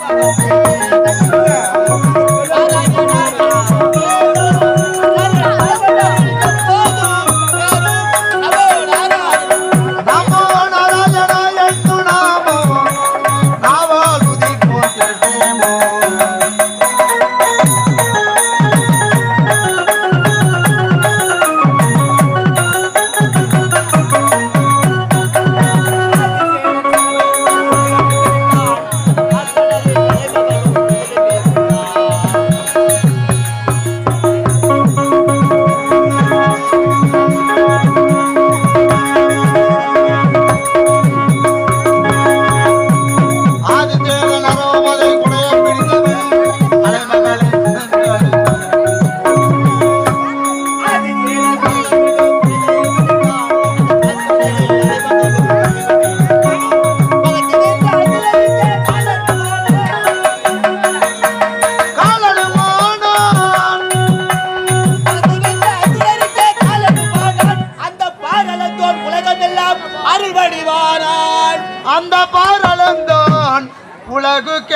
நமோ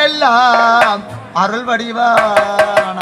எல்லாம் அருள் வடிவான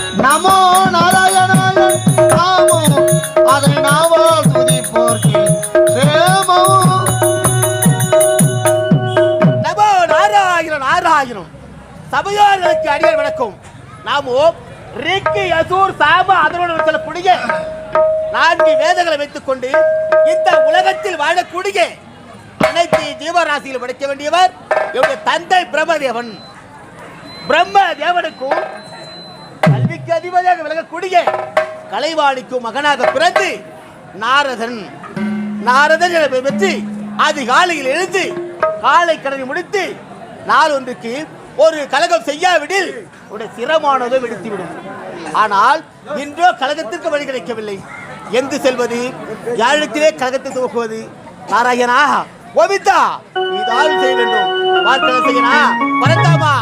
நமோ நாராயணாயன் நாமோ அதை நாவால் துதிப்போர்க்கு சேமோ. சபையோர்களுக்கு அடியார் வணக்கம். நாமோ ரிக்கி அசூர் சாம அதனுடன் சொல்லக்கூடிய நான்கு வேதங்களை வைத்துக் கொண்டு இந்த உலகத்தில் வாழக்கூடிய அனைத்து ஜீவராசியில் படைக்க வேண்டியவர் என்னுடைய தந்தை பிரம்மதேவன். பிரம்ம தேவனுக்கும் நாட்டுக்கு அதிபதியாக விளங்கக்கூடிய கலைவாணிக்கு மகனாக பிறந்து நாரதன். நாரதன் என பெற்று அதிகாலையில் எழுந்து காலை கடனை முடித்து நாள் ஒன்றுக்கு ஒரு கலகம் செய்யாவிடில் உடைய சிரமானதோ வெடித்துவிடும். ஆனால் இன்றோ கழகத்திற்கு வழி கிடைக்கவில்லை. எங்கு செல்வது? யாழிடத்திலே கழகத்தை துவக்குவது? நாராயணா கோவிந்தா இதால் செய்ய வேண்டும். பார்க்கலாம் செய்யணா பரந்தாமா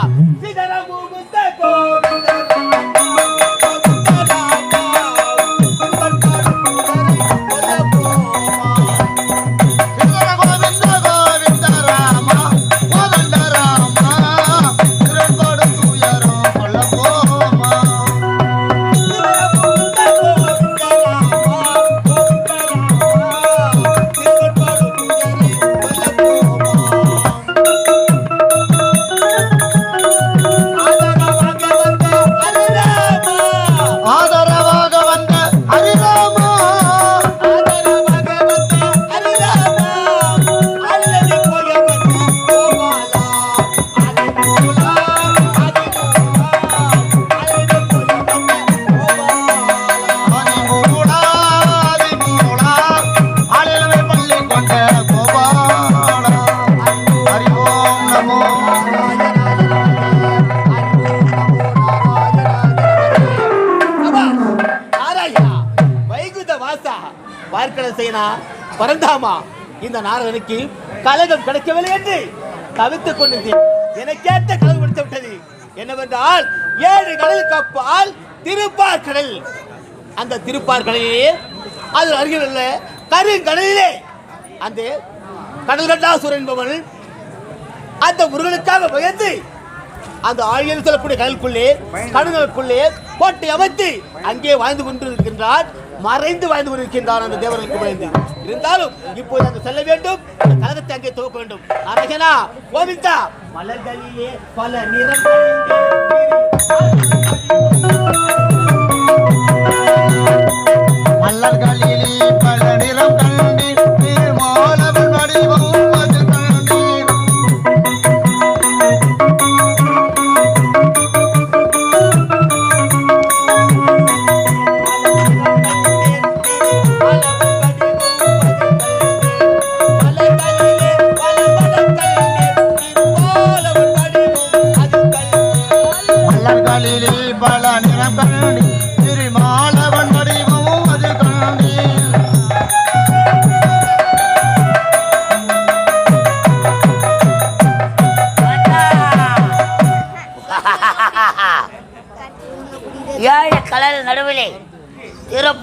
பரந்தாமா இந்த நாரதனுக்கு கலகம் கிடைக்கவில்லை என்று தவித்துக் கொண்டிருந்தேன். எனக்கேற்ற கலகம் கொடுத்து விட்டது என்னவென்றால் ஏழு கடலுக்கு அப்பால் திருப்பார் கடல் அந்த திருப்பார் கடலிலே அது அருகில் உள்ள கருங்கடலிலே. அந்த கடல் கண்டாசுரன் என்பவன் அந்த முருகனுக்காக பயந்து அந்த ஆழியில் சொல்லக்கூடிய கடலுக்குள்ளே கடலுக்குள்ளே கோட்டை அமைத்து அங்கே வாழ்ந்து கொண்டிருக்கின்றார் மறைந்து வாழ்ந்து கொண்டிருக்கின்றார் அந்த தேவர்களுக்கு பயந்து. இருந்தாலும் இப்போது அங்கு செல்ல வேண்டும். கழகத்தை அங்கே துவக்க வேண்டும். அரசனா கோவிந்தா. மலர்களிலே பல நிறம்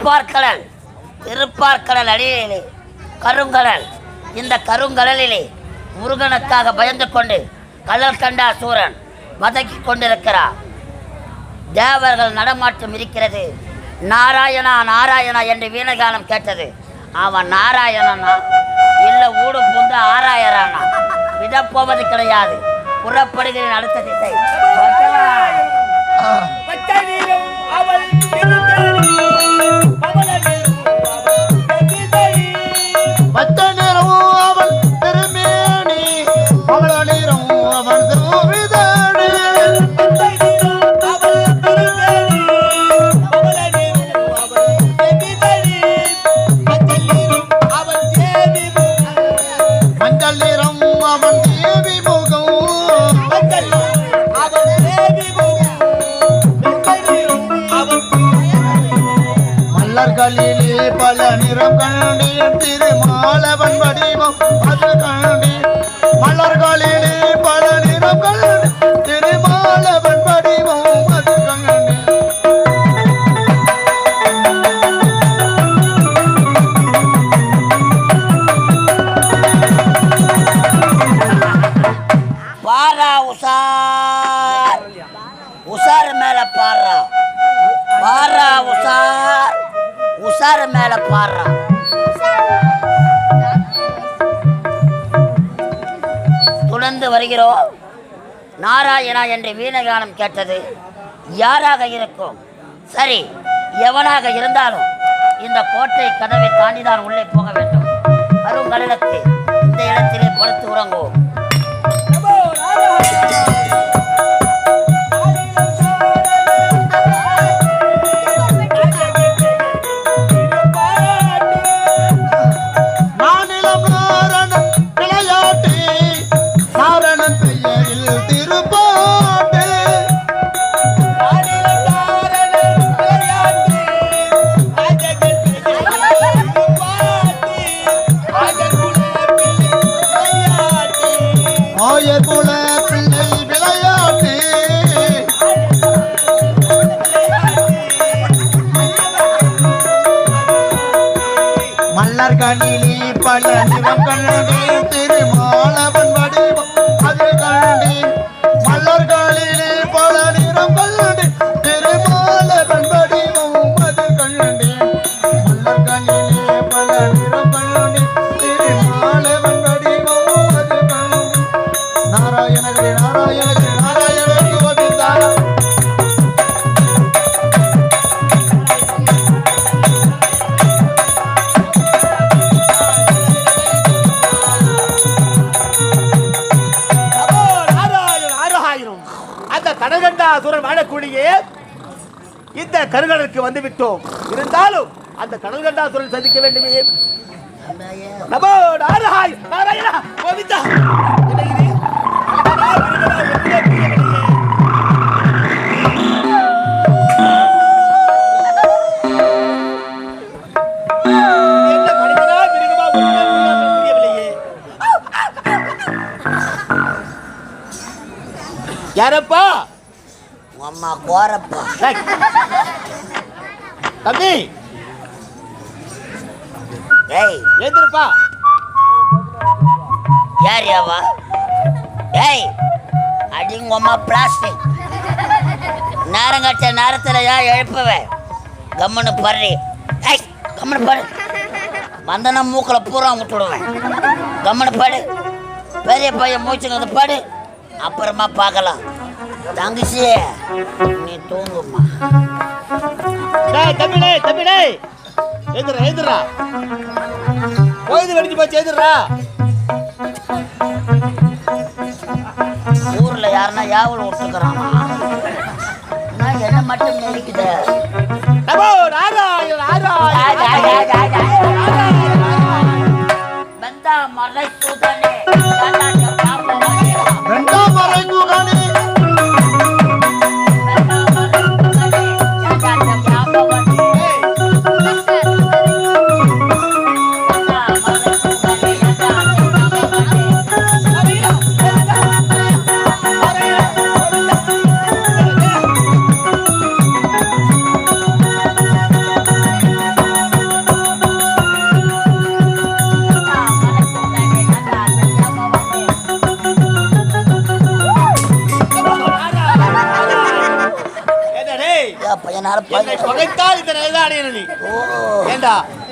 திருப்பார்கடல் திருப்பார்கடல் அடியிலே கருங்கடல். இந்த கருங்கடலிலே முருகனுக்காக பயந்து கொண்டு கடல் கண்டா சூரன் வதக்கி கொண்டிருக்கிறார். தேவர்கள் நடமாட்டம் இருக்கிறது. நாராயணா நாராயணா என்று வீணகாலம் கேட்டது. அவன் நாராயணனா? இல்லை ஊடு புந்து ஆராயறானா விடப்போவது கிடையாது. புறப்படுகிறேன் அடுத்த திசை. அவள் திருத்தணி, பல நிறம் கண்டேன் திருமாலவன் வடிவம் அது கண்டேன் மலர்களிலே பல நிறம் கண்டேன் திருமாலவன் வடிவம் அது கண்டேன் பாரா உசார் உசார் மேல பாடுறா பாரா. உசார் மேல பாடுறா. தொடர்ந்து வருகிறோம் நாராயணா என்று வீணகானம் கேட்டது. யாராக இருக்கும்? சரி எவனாக இருந்தாலும் இந்த கோட்டை கதவை தாண்டிதான் உள்ளே போக வேண்டும். கருங்கடலுக்கு இந்த இடத்திலே படுத்து உறங்குவோம். மல்லர்களிலே பல நிறம் திருமாலவன் கடகண்டா வாழக்கூடிய இந்த கருங்கடலுக்கு வந்து விட்டோம் இருந்தாலும் அந்த கடல்கண்டா சந்திக்க வேண்டுமே. நமோ நாராய் நாராயணா கோவிந்தா. யாரப்பா? அம்மா கோரப்பா. தம்பி. ஏய். ஏந்திருப்பா யார் யாவா ஏய் அடிங்க அம்மா பிளாஸ்டிக் நேரம் கட்ட நேரத்தில் ஏன் எழுப்புவேன் கம்முன்னு படுறி ஏய் கம்முன்னு படு. வந்தனா மூக்கில் பூரா விட்டுடுவேன் கம்முன்னு படு. பெரிய பையன் மூச்சுங்கிறது படு. அப்புறமா பார்க்கலாம். தங்கச்சி நீ தூங்குமா டேய் தம்பி டேய் தம்பி டேய் ஏந்திரா ஏந்திரா கோயில் வெடிச்சு போச்சு ஏந்திரா ஊரில் யாருன்னா யாவல் விட்டுக்கிறானா நான் என்ன மட்டும் நெருக்குது மலை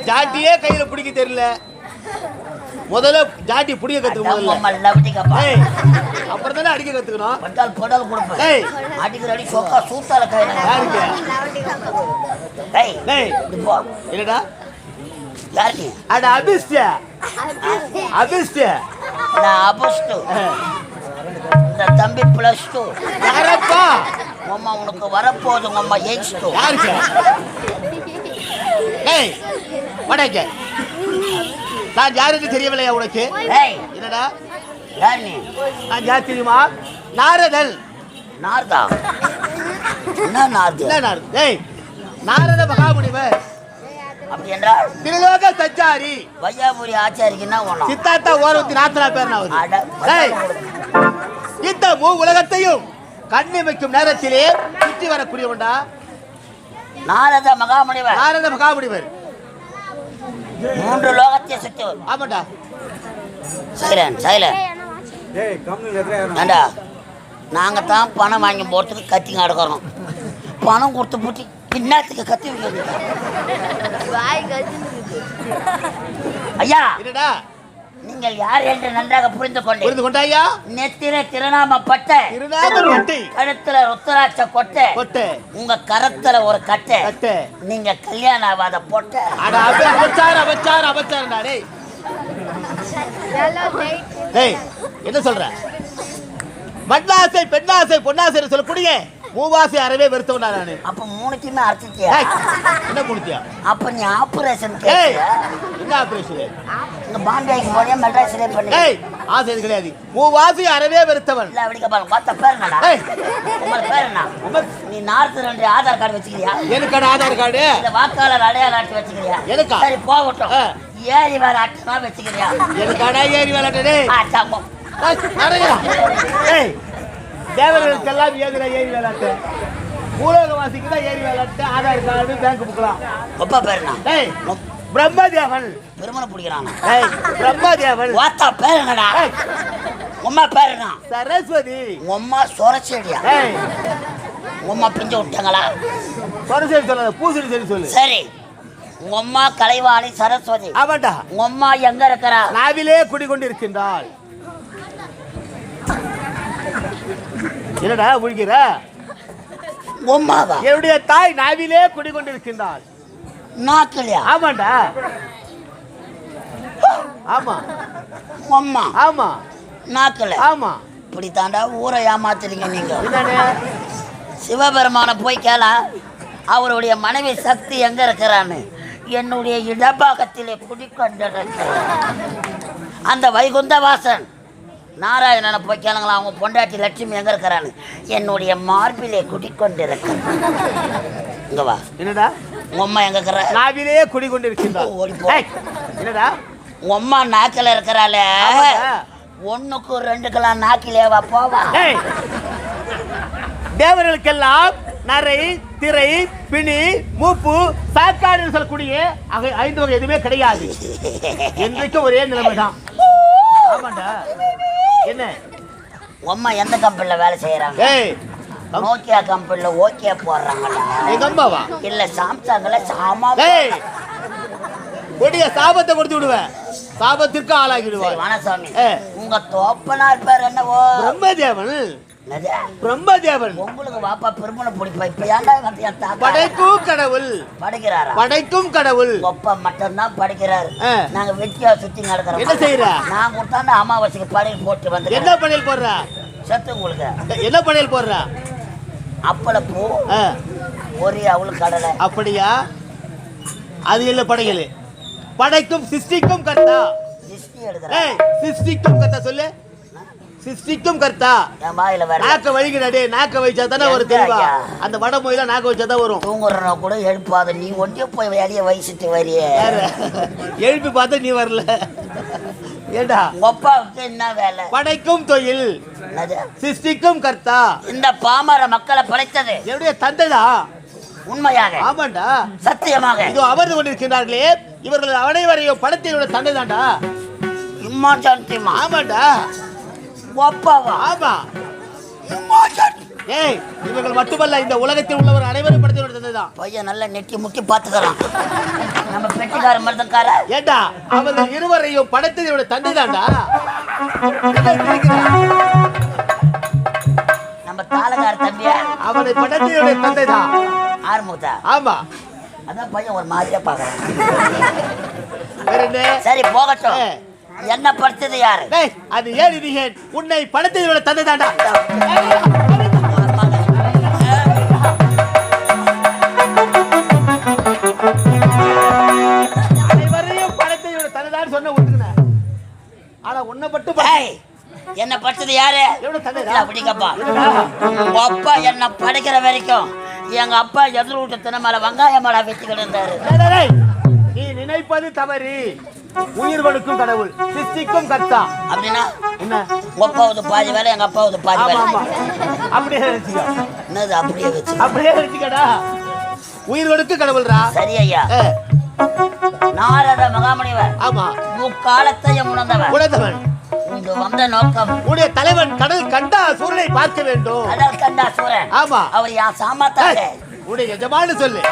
ஜாட்டியே கையில பிடிக்க தெரியல. முதல்ல ஜாட்டி பிடிக்க கத்துக்க முதல்ல. அப்புறம் தானே அடிக்க கத்துக்கணும்? பட்டால் பொடல் கொடுப்பேன். அடிக்கிற அடி சொக்கா சூத்தால கை யாருக்கு? டேய் இப்படி போ. என்னடா? யாருக்கு? அட அபிஷ்ட அபிஷ்ட. நான் அபஸ்டு இந்த தம்பி பிளஸ் டூ யாரப்பா? அம்மா உனக்கு வரப்போகுது உங்க அம்மா எயிட்ஸ் டூ யாருக்கு? ஏய். வடக்க. நான் யாருக்கு தெரியவில்லையா உனக்கு? என்னடா? யார் நீ? நான் யார் தெரியுமா? நாரதன். நார்தா? என்ன நார்து? என்ன நாரது? ஏய் நாரத மகாமுனிவர். அப்படி என்றால்? திருலோக சச்சாரி வையாபுரி ஆச்சாரிக்கு என்ன ஒண்ணும் சித்தார்த்தா ஓரவத்தி நாத்தனா பேர் நான் இந்த மூ உலகத்தையும் கண்ணிமைக்கும் நேரத்திலே சுற்றி வரக்கூடியவன்டா. நாரத மகாமுனிவர். நாரத மகாமுனிவர். மூன்று லோகத்தை சுத்து. ஆமாண்டா. சைலன் சைலன் ஏண்டா? நாங்க தான் பணம் வாங்கி போறதுக்கு கத்திங்க அடுக்கிறோம். பணம் கொடுத்து போட்டு பின்னாத்துக்கு கத்தி வைக்கிறது ஐயா! நீங்கள் யார் என்று நன்றாக புரிந்து கொண்டு புரிந்து கொண்டாயா? நெத்திர திருநாம பட்டை திருநாமம் கட்டி. கழுத்துல ருத்தராட்ச கொட்டை. கொட்டை. உங்க கரத்துல ஒரு கட்டை. கட்டை. நீங்க கல்யாணம் ஆகாத பொட்டை. அட அப அபச்சார அபச்சார டேய். என்ன சொல்ற? மண்ணாசை பெண்ணாசை பொன்னாசை சொல்லக்கூடிய மூவாசை அறவே வெறுத்தவனா நானு. அப்ப மூணுத்தையுமே அரைச்சிட்டியா என்ன முடித்தியா அப்ப நீ ஆபரேஷன் என்ன ஆபரேஷன் இங்க பாம்பேக்கு போறியா மெட்ராஸ்லயே பண்ணி ஏய் ஆசை கிடையாது. மூவாசி அறவே வெறுத்தவன். இல்ல வெடிக்க பாருங்க பார்த்த பேர் என்னடா? ஏய். உங்கள் பேர் என்ன? நீ நார்த்து ரெண்டு ஆதார் கார்டு வச்சுக்கிறியா? எனக்கான ஆதார் கார்டு? இல்ல வாக்காளர் அடையாள அட்டை வச்சுக்கிறியா? எனக்கா? சரி போகட்டும். ஏறி வேற அட்டை வச்சுக்கிறியா? எனக்கான ஏறி விளையாட்டு ஆ, சம்பம். ஏய் தேவர்களுக்கெல்லாம் ஏதுல ஏறி விளையாட்டு. பூலோகவாசிக்கு தான் ஏறி விளையாட்டு. ஆதார் கார்டு பேங்க் புக்கலாம் அப்பா பேர் என்ன? டேய் பிரம்மதேவன். பெருமனை பிடிக்கிறானா. டேய் பிரம்மதேவன். வாத்தா பேர் என்னடா? ஏய், உம்மா பேர் என்ன? சரஸ்வதி. உங்க அம்மா சொரச்செடியா? ஏய். உங்க அம்மா பிஞ்சு விட்டாங்களா? சொரசேரி சொல்லாத பூசணி சரி சொல்லு. சரி. உங்க அம்மா கலைவாணி சரஸ்வதி. ஆமாண்டா. உங்க அம்மா எங்க இருக்கிறா? நாவிலே குடிகொண்டிருக்கின்றாள். என்னடா உங்க அம்மாவா என்னுடைய தாய் நாவிலே குடிகொண்டிருக்கின்றாள். நாக்கலையா? ஆமாண்டா. ஆமா. உங்க அம்மா ஆமா. நாக்கல. ஆமா. இப்படி தாண்டா ஊரை ஏமாத்துறீங்க நீங்க. சிவபெருமான போய் கேள. அவருடைய மனைவி சக்தி எங்க இருக்கிறான்னு. என்னுடைய இடபாகத்திலே குடிக்கொண்டிருக்கிறார். அந்த வைகுந்த வாசன் நாராயணனை போய் கேளுங்களா அவங்க பொண்டாட்டி லட்சுமி எங்க இருக்கிறான்னு. என்னுடைய மார்பிலே குடிக்கொண்டிருக்கிறார். இங்க வா. என்னடா? உங்க அம்மா எங்க இருக்கிற? நாவிலே குடிகொண்டிருக்கின்றாள் ஓடி போ. என்னடா? உங்க அம்மா நாக்கில இருக்கிறாளே. ஒண்ணுக்கும் ரெண்டுக்கெல்லாம் நாக்கிலேவா? போவா. தேவர்களுக்கெல்லாம் நரை திரை பிணி மூப்பு சாக்காடு சொல்லக்கூடிய அக- ஐந்து வகை எதுவுமே கிடையாது. என்றைக்கும் ஒரே நிலைமை தான் ஆமாண்டா என்ன? உங்க அம்மா எந்த கம்பெனில வேலை செய்யறாங்க நோக்கியா கம்பெனில ஓகே அம்மாவா இல்ல சாம்சங்ல சாமா கொடிய சாபத்தை கொடுத்து விடுவேன் சாபத்திற்கு ஆளாகி விடுவார் வனசாமி. உங்க தோப்பனார் பேர் என்னவோ? பிரம்மதேவன்? பிரம்மதேவன் உங்களுக்கு வாப்பா பெருமனை பிடிப்பா? இப்ப ஏன்டா படைக்கும் கடவுள். படிக்கிறாரா? படைக்கும் கடவுள். அப்பா மட்டும்தான் படிக்கிறாரு. நாங்க வெட்டியா சுத்தி நடக்கிறோம். என்ன செய்யற? நான் கொடுத்தாந்து அமாவாசைக்கு படையில் போட்டு வந்து என்ன படையல் போடுற? செத்து உங்களுக்கு. என்ன படையல் போடுற? அப்பள பூ ஒரு அவளுக்கு கடலை. அப்படியா? அது இல்ல படையல்? படைக்கும் சிருஷ்டிக்கும் கர்த்தா. திஷ்டி எடுக்கிறேன் ஏய் சிருஷ்டிக்கும் கர்த்தா சொல்லு. சிருஷ்டிக்கும் கர்த்தா. நாக்க வலிக்கிறா டேய் நாக்க வச்சா தானே ஒரு தெளிவா? அந்த வட மொயில நாக்க வச்சா தான் வரும். தூங்குறனா கூட எழுப்பாத நீ ஒன்றே போய் வேலையை வயசுட்டு வரியே? எழுப்பி பார்த்தா நீ வரல. ஏண்டா? உங்க அப்பாவுக்கு என்ன வேலை? படைக்கும் தொழில். என்னது? சிருஷ்டிக்கும் கர்த்தா. இந்த பாமர மக்களை படைத்தது. என்னுடைய தந்தைடா. உண்மையாக. ஆமாண்டா. சத்தியமாக. இதோ அமர்ந்து கொண்டிருக்கிறார்களே இவர்கள் அனைவரையும் படத்தினோட தந்தை தான்டா இம்மா ஆமாண்டா. அப்பாவா ஆமா. ஏய் இவர்கள் மட்டுமல்ல இந்த உலகத்தில் உள்ளவர் அனைவரும் படைத்தவருடைய தந்தைதான் பையன் நல்லா நெட்டி முட்டி பார்த்துக்கிறான். நம்ம பெட்டிக்கார மருதக்கார. ஏண்டா அவர்கள் இருவரையும் படைத்தது இவருடைய தந்தைதான்டா நம்ம தாளக்கார தம்பியா? அவனை படைத்தது இவருடைய தந்தைதான் ஆறுமுகத்தா? ஆமா. அதான் பையன் ஒரு மாதிரியா என்ன? சரி போகட்டும். என்ன படிச்சது யாரு? அது ஏன் இது ஏன் உன்னை படைத்தது படைத்தது படை- ஏய், என்ன படிச்சது யாரு? அப்படிங்கப்பா உங்க அப்பா என்ன படைக்கிற வரைக்கும் எங்க அப்பா எதிர் வீட்டு தினமேல வெங்காய வச்சுக்கிட்டு இருந்தாரு. டேய். நீ நினைப்பது தவறு. உயிர் கொடுக்கும் கடவுள் சிருஷ்டிக்கும் கர்த்தா. அப்படின்னா என்ன? உங்க அப்பாவது பாதி வேலை எங்க அப்பாவது பாதி வேலை. அப்படியே நினைச்சுக்க என்னது அப்படியே வச்சு? அப்படியே நினைச்சுக்கடா உயிர் கொடுக்கும் கடவுள்ரா. சரி ஐயா. நாரத மகாமுனிவர். ஆமா. முக்காலத்தையும் உணர்ந்தவர். உணர்ந்தவன். வந்த நோக்கம். உடைய தலைவன் கடல் கண்டா சூரனை பார்க்க வேண்டும். கடல் கண்டா சூரன். ஆமா. அவர் யார்? சாமாத்தாங்க ஏய், உடைய எஜமானு சொல்லு.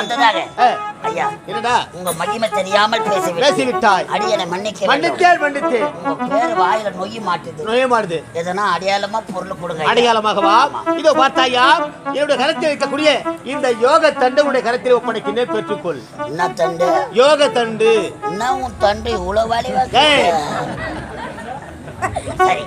வந்ததாக. ஏ, ஐயா என்னடா? உங்க மகிமை தெரியாமல் பேசிவிட்டேன். பேசிவிட்டாய். அடியனை மன்னிக்க வேண்டும். மன்னித்தேன் உங்க பேர் வாயில நொய்ய மாட்டுது. நோயமானது எதனா அடையாளமா பொருள் கொடுங்க. அடையாளமாகவா? இதோ பார்த்தாயா? என்னுடைய கரத்தில் இருக்கக்கூடிய இந்த யோக தண்டு உடைய கரத்தில் ஒப்படைக்கின்றேன். பெற்றுக்கொள். என்ன தண்டு? யோக தண்டு என்ன உன் தண்டு? இவ்வளவு. சரி